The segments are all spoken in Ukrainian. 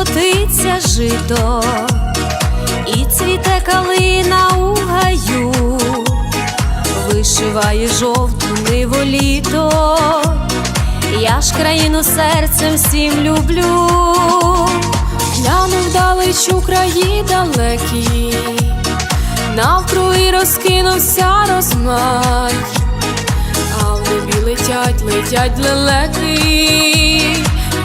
колотиться жито, і цвіте калина у гаю, вишиває жовту ниву літо, я ж країну серцем всім люблю, глянув далеч краї далекі, навкруги розкинувся розмай, а в небі летять, летять лелеки,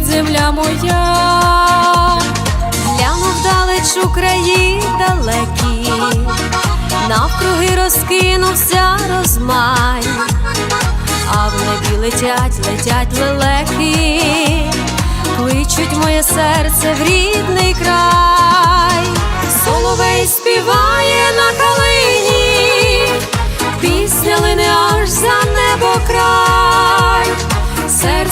скидає земля моя, гляну вдалеч у краї далекі, навкруги розкинувся розмай, а в небі летять, летять лелеки. Кличуть моє серце в рідний край,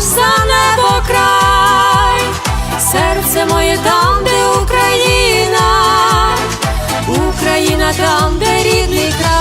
аж за небо край, серце моє там, де Україна, Україна там, де рідний край.